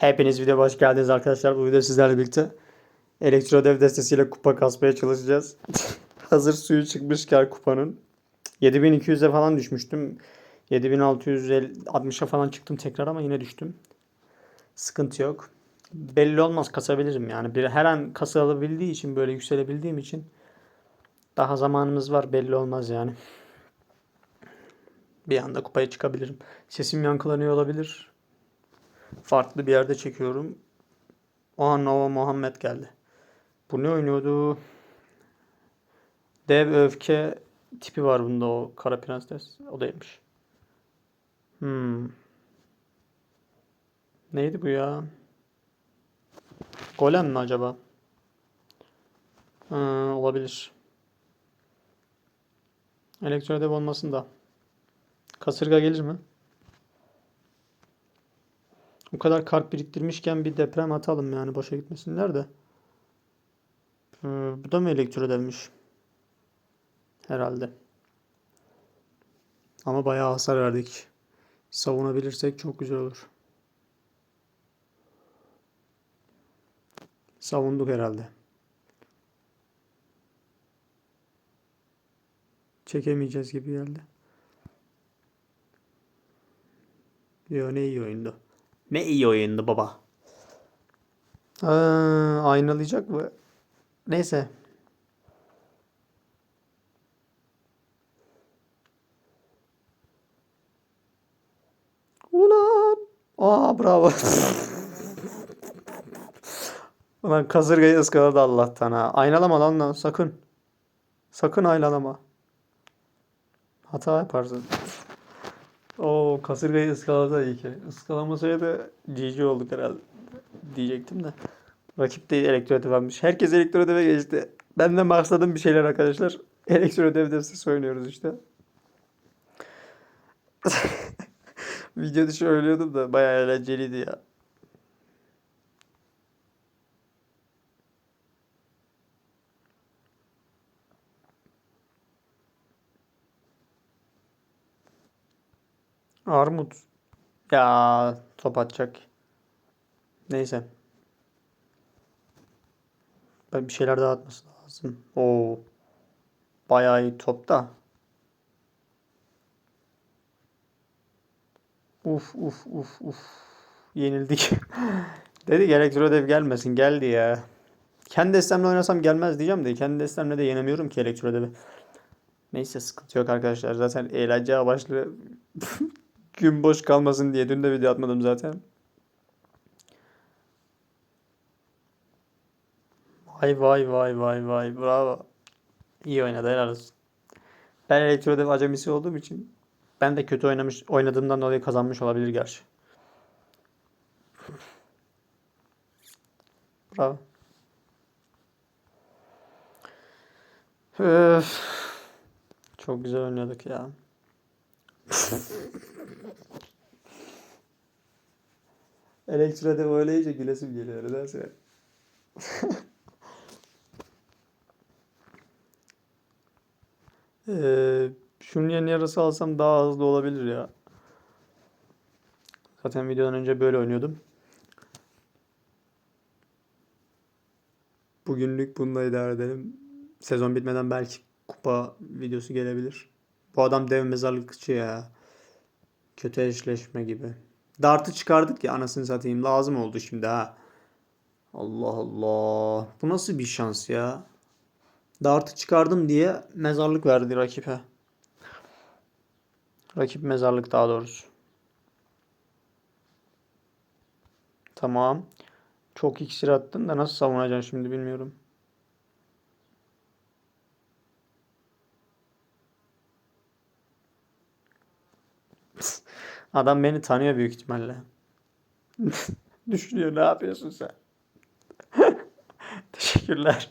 Hepiniz video hoş geldiniz arkadaşlar. Bu video sizlerle birlikte elektro dev destesiyle kupa kasmaya çalışacağız. Hazır suyu çıkmışken kupanın. 7200'e falan düşmüştüm. 7660'a falan çıktım tekrar ama yine düştüm. Sıkıntı yok. Belli olmaz kasabilirim yani. Bir, her an kasılabildiği için böyle yükselebildiğim için daha zamanımız var belli olmaz yani. Bir anda kupaya çıkabilirim. Sesim yankılanıyor olabilir. Farklı bir yerde çekiyorum. Oha Nova Muhammed geldi. Bu ne oynuyordu? Dev öfke tipi var bunda o kara prenses. O değilmiş. Hmm. Neydi bu ya? Golem mi acaba? Ha, olabilir. Elektro dev olmasın da. Kasırga gelir mi? O kadar kart biriktirmişken bir deprem atalım yani boşa gitmesinler de. Ee, bu da mı elektro devmiş? Herhalde. Ama bayağı hasar verdik. Savunabilirsek çok güzel olur. Savunduk herhalde. Çekemeyeceğiz gibi geldi. Yo ne iyi oyundu. Ne iyi oyundu baba. Aa, aynalayacak mı? Neyse. Ulan. Aa bravo. Ulan kasırgayı ıskaladı Allah'tan ha. Aynalama lan lan sakın. Sakın aynalama. Hata yaparsın. O kasırgayı ıskaladı iyi ki. Iskalamasaydı GG olduk herhalde diyecektim de. Rakip de elektro ödevenmiş. Herkes elektro ödeve geçti. Ben de maksadım bir şeyler arkadaşlar. Elektro ödev destesi oynuyoruz işte. Video dışı oynuyordum da bayağı eğlenceliydi ya. Armut. Ya top atacak. Neyse. Ben bir şeyler daha atması lazım. Oo. Bayağı iyi top da. Uf uf uf uf. Yenildik. Dedik elektro ödev gelmesin. Geldi ya. Kendi destemle oynasam gelmez diyeceğim de kendi destemle de yenemiyorum ki elektro ödevi. Neyse sıkıntı yok arkadaşlar. Zaten eğlence amaçlı gün boş kalmasın diye dün de video atmadım zaten. Vay vay vay vay vay bravo. İyi oynadı helal olsun. Ben elektrodev acemisi olduğum için ben de kötü oynamış oynadığımdan dolayı kazanmış olabilir gerçi. Bravo. Öf. Çok güzel oynadık ya. Elektrodev oynayınca gülesim geliyor nedense. Ee, şunun yerine yarısı alsam daha hızlı olabilir ya. Zaten videodan önce böyle oynuyordum. Bugünlük bununla idare edelim. Sezon bitmeden belki kupa videosu gelebilir. Bu adam dev mezarlıkçı ya. Kötü eşleşme gibi. Dart'ı çıkardık ya anasını satayım. Lazım oldu şimdi ha. Allah Allah. Bu nasıl bir şans ya? Dart'ı çıkardım diye mezarlık verdi rakibe. Rakip mezarlık daha doğrusu. Tamam. Çok iksir attın da nasıl savunacaksın şimdi bilmiyorum. Adam beni tanıyor büyük ihtimalle. Düşünüyor ne yapıyorsun sen? Teşekkürler.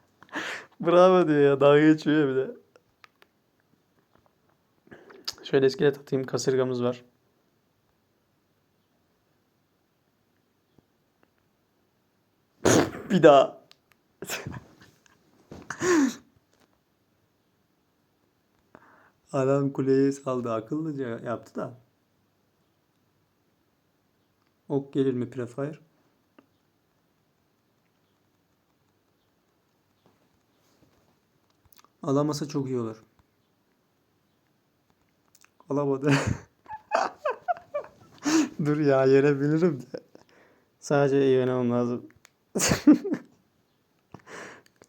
Bravo diyor ya. Dalga geçiyor bir de. Şöyle iskelet atayım. Kasırgamız var. bir daha. Adam kuleye saldı. Akıllıca yaptı da. Ok gelir mi prefire? Alamasa çok iyi olur. Alamadı. Dur ya yenebilirim de. Sadece yenemem lazım.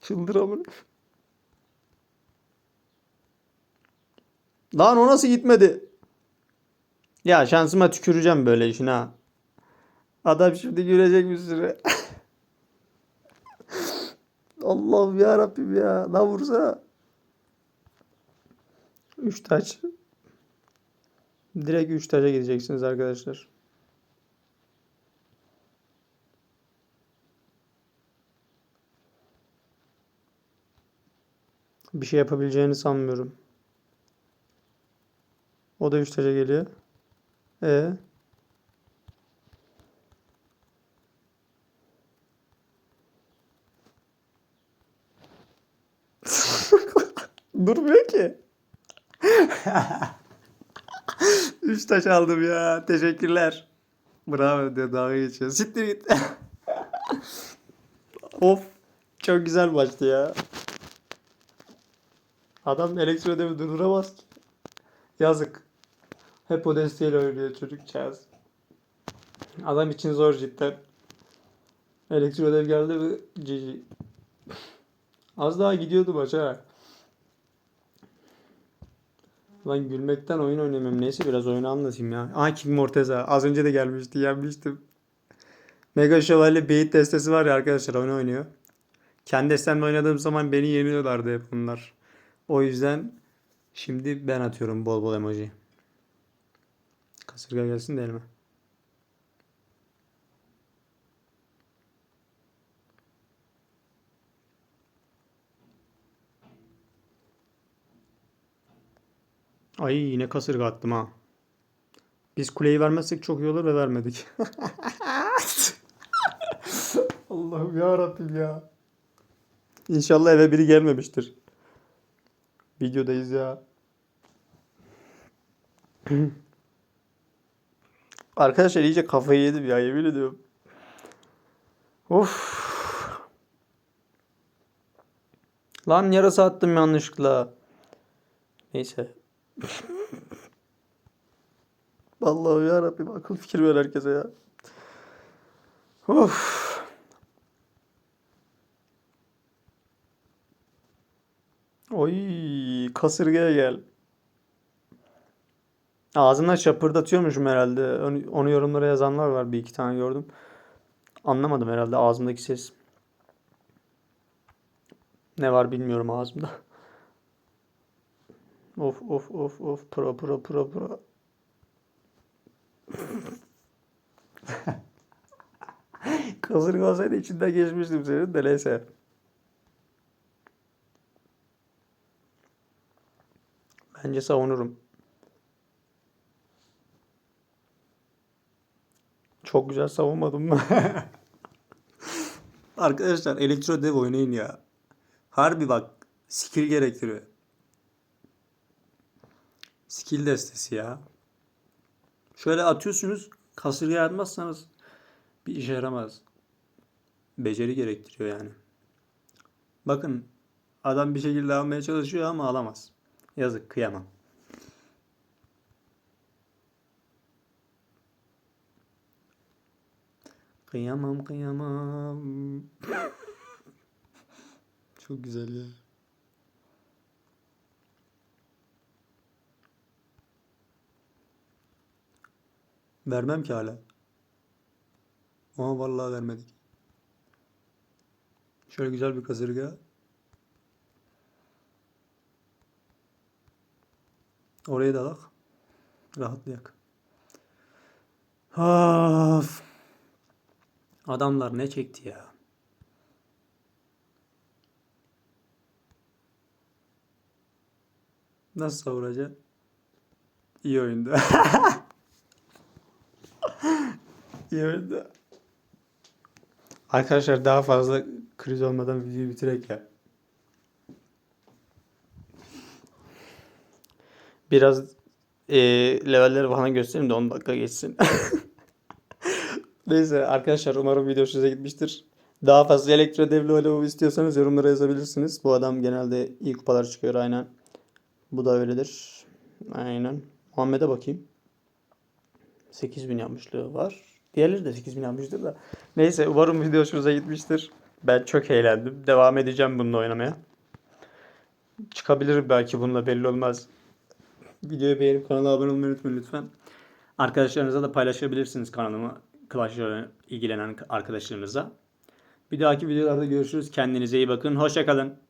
Çıldıramın. Lan o nasıl gitmedi? Ya şansıma tüküreceğim böyle işin ha. Adam şimdi gülecek bir süre. Allah'ım ya Rabbim ya. Lan vursa. Üç taç. Direkt üç taca gideceksiniz arkadaşlar. Bir şey yapabileceğini sanmıyorum. O da üç taca geliyor. E Durmuyor ki. Üç taş aldım ya. Teşekkürler. Bravo diyor dalga geçiyor. Siktir git. of. Çok güzel maçtı ya. Adam elektro devi durduramaz ki. Yazık. Hep o desteğiyle oynuyor çocukcağız. Adam için zor cidden. Elektro ödev geldi mi GG. Az daha gidiyordu maç ha. Lan gülmekten oyun oynamıyorum. Neyse biraz oyunu anlatayım ya. Aa King Morteza. Az önce de gelmişti. Yenmiştim. Mega Şövalye Beyit destesi var ya arkadaşlar onu oynuyor. Kendi destemle oynadığım zaman beni yeniyorlardı hep bunlar. O yüzden şimdi ben atıyorum bol bol emoji. Kasırga gelsin de elime. Ay yine kasırga attım ha. Biz kuleyi vermezsek çok iyi olur ve vermedik. Allah'ım ya Rabbim ya. İnşallah eve biri gelmemiştir. Videodayız ya. Arkadaşlar iyice kafayı yedim ya yemin ediyorum. Of. Lan yarasa attım yanlışlıkla. Neyse. Allah'ım ya Rabbim akıl fikir ver herkese ya. Of. Oy kasırgaya gel. Ağzımdan şapırdatıyormuşum herhalde. Onu yorumlara yazanlar var. Bir iki tane gördüm. Anlamadım herhalde ağzımdaki ses. Ne var bilmiyorum ağzımda. Of of of of pro pro pro pro. Kasırga olsaydı içinden geçmiştim senin de neyse. Bence savunurum. Çok güzel savunmadım mı? Arkadaşlar elektro dev oynayın ya. Harbi bak skill gerektiriyor. Skill destesi ya. Şöyle atıyorsunuz kasırga atmazsanız bir işe yaramaz. Beceri gerektiriyor yani. Bakın adam bir şekilde almaya çalışıyor ama alamaz. Yazık kıyamam. Kıyamam kıyamam. Çok güzel ya. Vermem ki hala. Ama vallahi vermedik. Şöyle güzel bir kasırga. Oraya da alak. Rahatlayak. Of. Adamlar ne çekti ya. Nasıl savuracak? İyi oyunda. Oyunda. Arkadaşlar daha fazla kriz olmadan videoyu bitirek ya. Biraz e, levelleri bana göstereyim de 10 dakika geçsin. Neyse arkadaşlar umarım video size gitmiştir. Daha fazla elektro devli oynamamı istiyorsanız yorumlara yazabilirsiniz. Bu adam genelde iyi kupalar çıkıyor aynen. Bu da öyledir. Aynen. Muhammed'e bakayım. 8000 yapmışlığı var. Diğerleri de 8000 yapmıştır da. Neyse umarım video hoşunuza gitmiştir. Ben çok eğlendim. Devam edeceğim bununla oynamaya. Çıkabilirim belki bununla belli olmaz. Videoyu beğenip kanala abone olmayı unutmayın lütfen. Arkadaşlarınıza da paylaşabilirsiniz kanalımı. Clash Royale ilgilenen arkadaşlarınıza. Bir dahaki videolarda görüşürüz. Kendinize iyi bakın. Hoşça kalın.